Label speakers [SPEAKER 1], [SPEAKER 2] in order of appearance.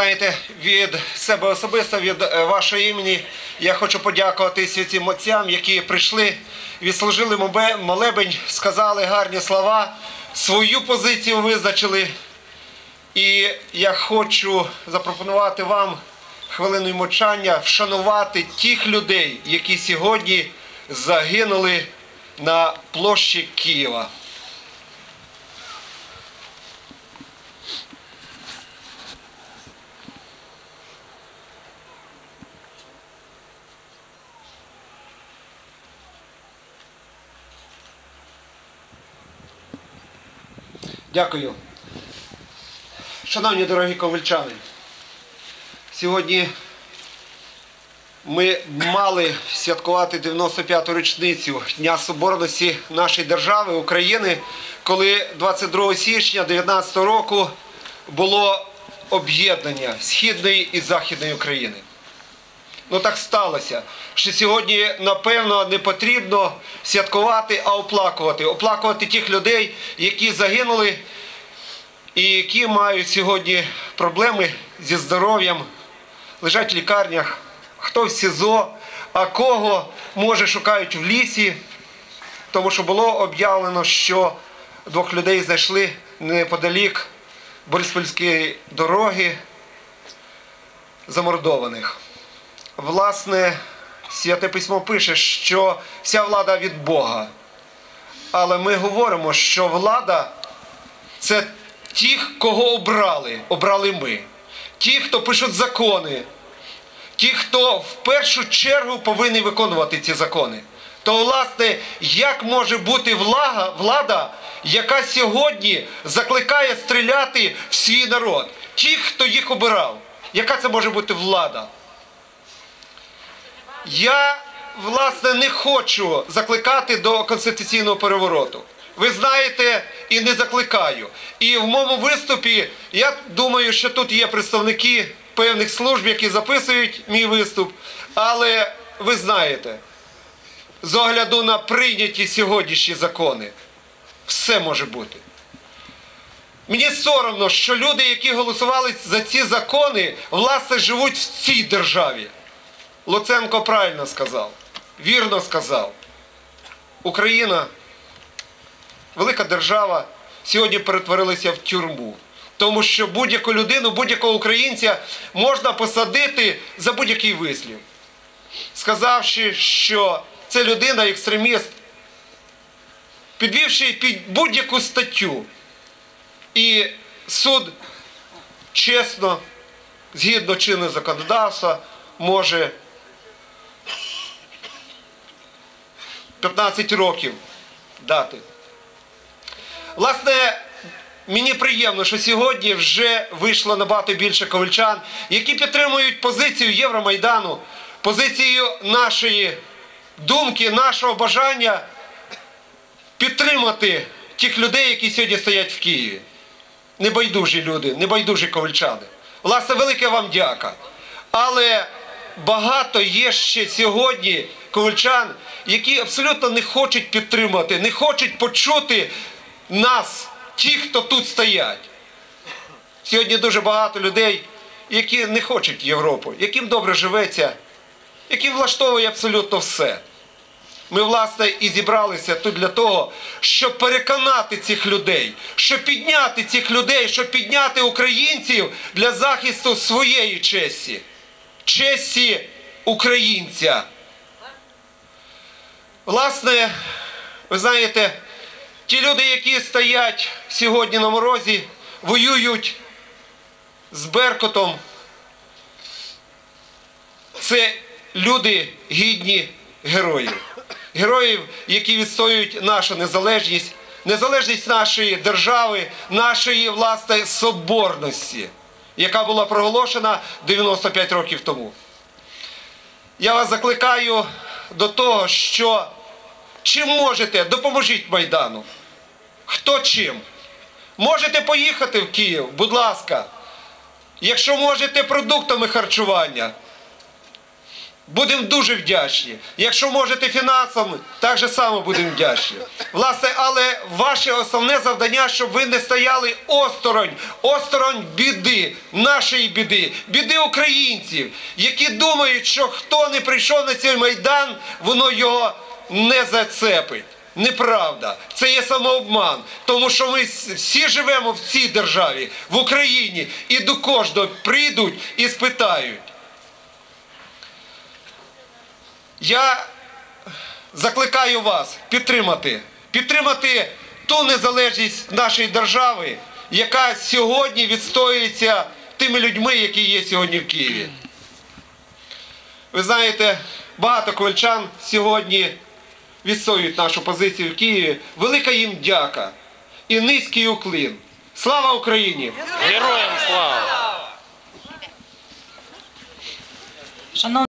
[SPEAKER 1] знаєте, від себе особисто, від е, вашого імені, я хочу подякувати святим отцям, які прийшли, відслужили молебень, сказали гарні слова, свою позицію визначили. І я хочу запропонувати вам хвилиною мовчання вшанувати тих людей, які сьогодні загинули на площі Києва. Дякую. Шановні дорогі ковальчани, сьогодні ми мали святкувати 95-ту річницю Дня Соборності нашої держави України, коли 22 січня 19 року було об'єднання Східної і Західної України. Ну так сталося, що сьогодні, напевно, не потрібно святкувати, а оплакувати. Оплакувати тих людей, які загинули і які мають сьогодні проблеми зі здоров'ям, лежать в лікарнях, хто в СІЗО, а кого може шукають в лісі, тому що було об'явлено, що двох людей знайшли неподалік Бориспільської дороги замордованих. Власне, Святе письмо пише, що вся влада від Бога. Але ми говоримо, що влада це ті, кого обрали, обрали ми. Ті, хто пишуть закони, ті, хто в першу чергу повинні виконувати ці закони. То, власне, як може бути влага, влада, яка сьогодні закликає стріляти в свій народ? Ті, хто їх обирав. Яка це може бути влада? Я, власне, не хочу закликати до конституційного перевороту. Ви знаєте, і не закликаю. І в моєму виступі я думаю, що тут є представники певних служб, які записують мій виступ. Але ви знаєте, з огляду на прийняті сьогоднішні закони, все може бути. Мені соромно, що люди, які голосували за ці закони, власне, живуть в цій державі. Луценко правильно сказав, вірно сказав. Україна, велика держава, сьогодні перетворилася в тюрму. Тому що будь-яку людину, будь-якого українця можна посадити за будь-який вислів, сказавши, що це людина екстреміст, підвівши під будь-яку статтю. І суд чесно, згідно чинного законодавства, може 15 років дати. Власне, мені приємно, що сьогодні вже вийшло набагато більше ковальчан, які підтримують позицію Євромайдану, позицію нашої думки, нашого бажання підтримати тих людей, які сьогодні стоять в Києві. Небайдужі люди, небайдужі ковальчани. Власне, велике вам дяка. Але багато є ще сьогодні ковальчан, які абсолютно не хочуть підтримати, не хочуть почути нас, ті, хто тут стоять. Сьогодні дуже багато людей, які не хочуть Європу, яким добре живеться, яким влаштовує абсолютно все. Ми, власне, і зібралися тут для того, щоб переконати цих людей, щоб підняти цих людей, щоб підняти українців для захисту своєї честі, честі українця. Власне, ви знаєте, ті люди, які стоять сьогодні на морозі, воюють з Беркотом, це люди гідні героїв. Героїв, які відстоюють нашу незалежність, незалежність нашої держави, нашої власне соборності, яка була проголошена 95 років тому. Я вас закликаю до того, що чим можете, допоможіть Майдану. Хто чим? Можете поїхати в Київ, будь ласка. Якщо можете продуктами харчування, Будемо дуже вдячні. Якщо можете фінансами, так же само будемо вдячні. Власне, але ваше основне завдання, щоб ви не стояли осторонь, осторонь біди, нашої біди, біди українців, які думають, що хто не прийшов на цей майдан, воно його не зацепить. Неправда, це є самообман, тому що ми всі живемо в цій державі, в Україні, і до кожного прийдуть і спитають. Я закликаю вас підтримати, підтримати ту незалежність нашої держави, яка сьогодні відстоюється тими людьми, які є сьогодні в Києві. Ви знаєте, багато ковальчан сьогодні відстоюють нашу позицію в Києві. Велика їм дяка і низький уклін. Слава Україні!
[SPEAKER 2] Героям слава!
[SPEAKER 3] Шановні